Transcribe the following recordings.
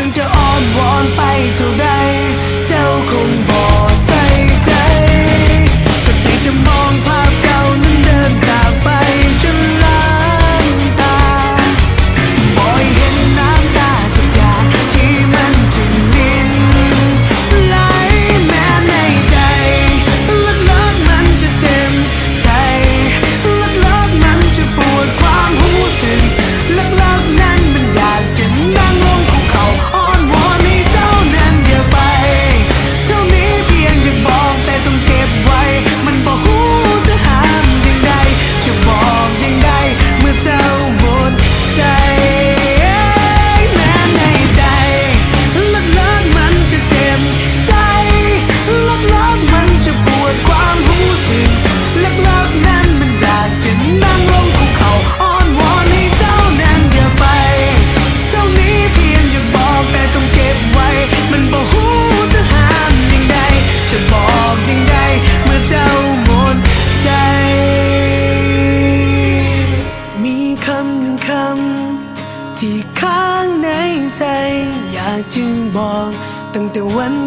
ึงจะอ้อนวอนไปเท่าใด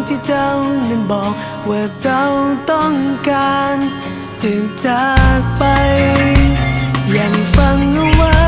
ที่เจ้านั้นบอกว่าเจ้าต้องการ จึงจากไป ยังฟังเอาไว้